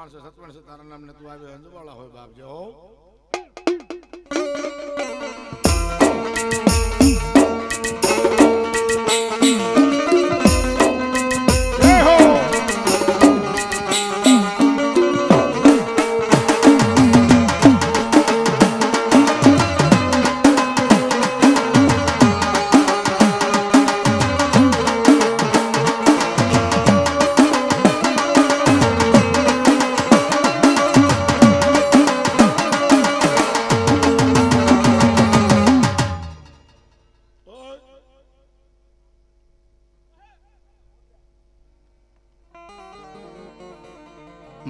જવાબ સતવણ આવ્યો પ્રમાણ છે સત્વણ છે તારા નામ ને તું આવ્યો અંજવાળા હોય બાપ જો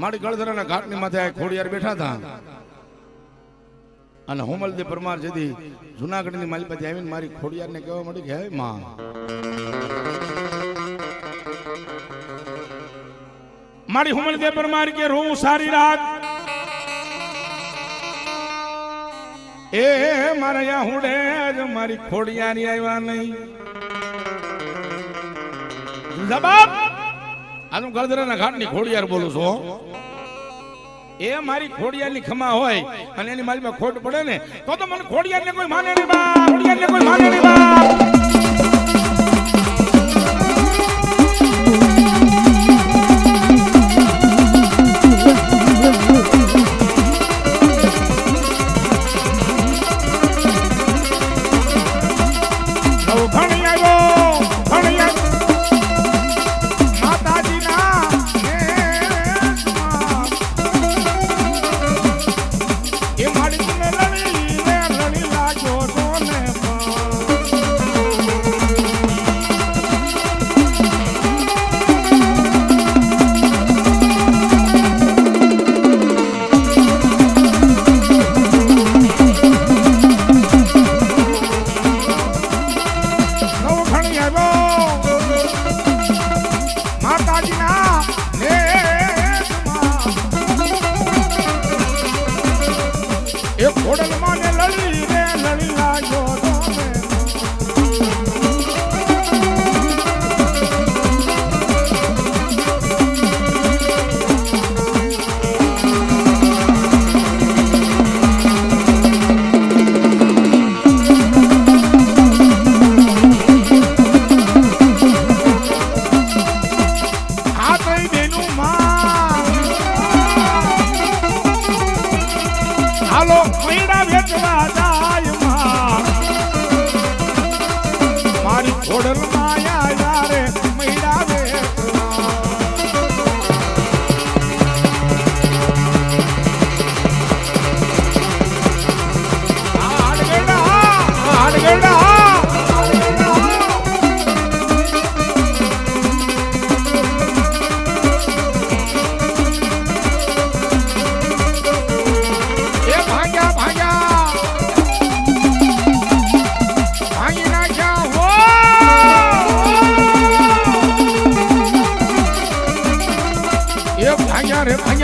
મારી ગળધરાના ઘાટની માથે ખોડિયાર બેઠા હતા. અને હોમલદે પરમાર જેથી જુનાગઢની મારી પાસે આવીને મારી ખોડિયારને કહેવા મળી કે, હે માં. મારી હોમલદે પરમાર કે રોવું સારી રાત. એ મારા યા હુડે જ મારી ખોડિયારી આવ્યા નહીં. જવાબ આ હું ગળદરાના ઘાટની ખોડિયાર બોલું છું એ મારી ખોડિયારની ખમા હોય અને એની મારીમાં ખોટ પડે ને, તો તો મને ખોડિયારને કોઈ માને નહીં ખોડિયાર ખોડિયારને કોઈ માને નહીં બાપ Magna! હાલો મૈડા વેચવા જાય મારી ખોડલ માયા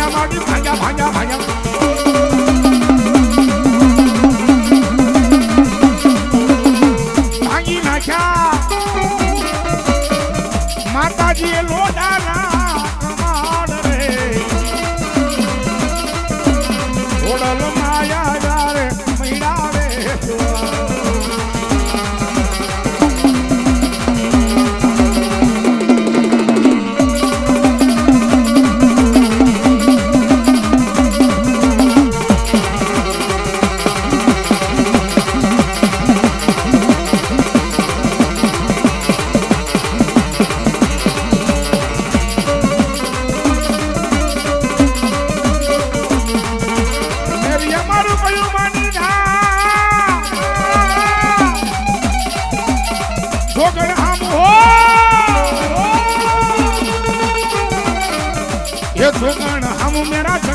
ભાગ્યા રે ભાગ્યા માટી ભાગ્યા ભાગ્યા ભાગ્યા ભાગી નાખ્યા માતાજીએ લોડાના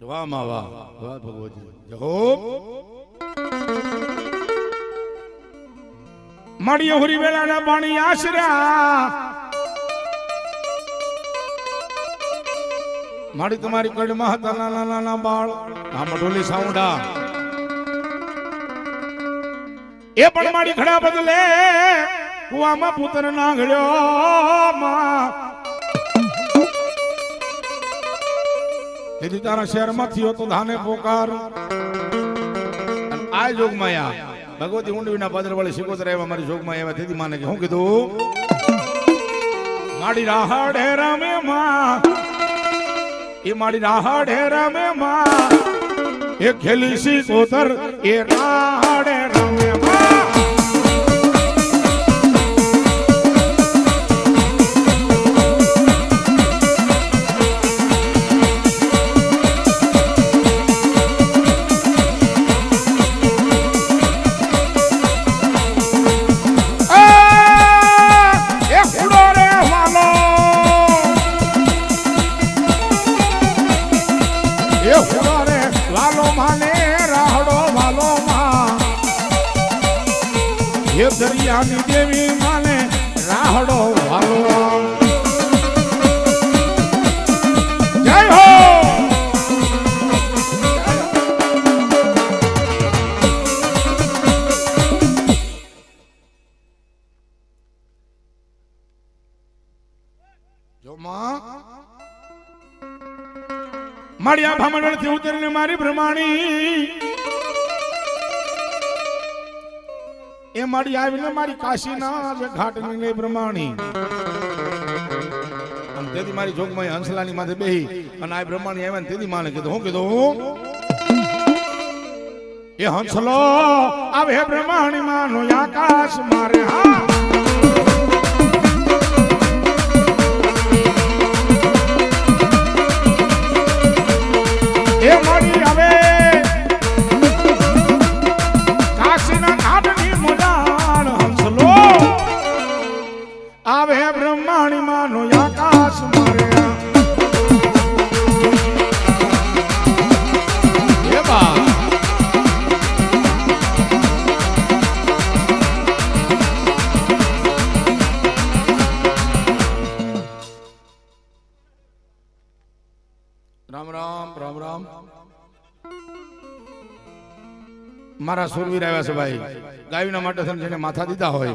રાત જેથી મને માનું લાગશે ઢાળી દૂધ ને જો મળીએ હુરી વેળાના પાણી આશરા. મારી તમારી કડમાં હતા નાના નાના બાળ. આ મઢોલી સાઉન્ડા એ પણ મારી ખડા બદલે. કુવામાં પુત્ર નાગડ્યો માં. તેથી તારા શહેરમાં થયો તો ધાને પોકાર. આ જોગમાયા ભગવતી ઊંડવીના પદર વળી શીખોતર આવ્યા મારી જોગમાં એવા તેથી માને કે હું કીધું, માડી રાહડે રમે માં. એ માડી રાહડે રમે માં. એ ખેલી સી એ રાહડે દરિયાની દેવી માને રાહડો વાલો. જય હો! જો માં માળિયા ભામણથી ઉતરીને મારી બ્રહ્માણી એ મારી આવીને મારી કાશીના જે ઘાટની બ્રહ્માણી. અને તેથી મારી જોગમાં હંસલાની માથે બેહી અને આ બ્રહ્માણી આવ્યા ને તેથી માને કીધું, હું કીધું એ હંસલો, આવે બ્રહ્માણી માનો આકાશ મારે હા રામ રામ રામ રામ. મારા સુરવીર આવ્યા છે ભાઈ. ગાયના માટે થઈને જેને માથા દીધા હોય.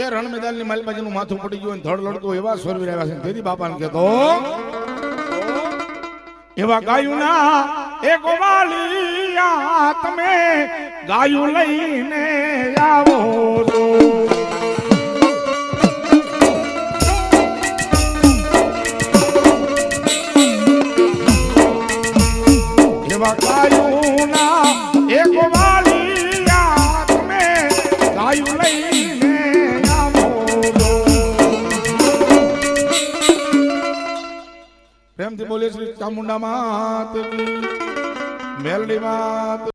એ રણ મેદાનની માલબાજીનું માથું પડી ગયું ને ધડ લડતું એવા સુરવીર આવ્યા છે તેથી બાપાને કહેતો એવા ગાયુના એક વાલિયા તમે ગાયું લઈને આવો છો. એવા ગાયુના એક વાલિયા તમે ગાયું લઈને. પ્રેમથી બોલીએ શ્રી ચામુંડા માત મેલડી માત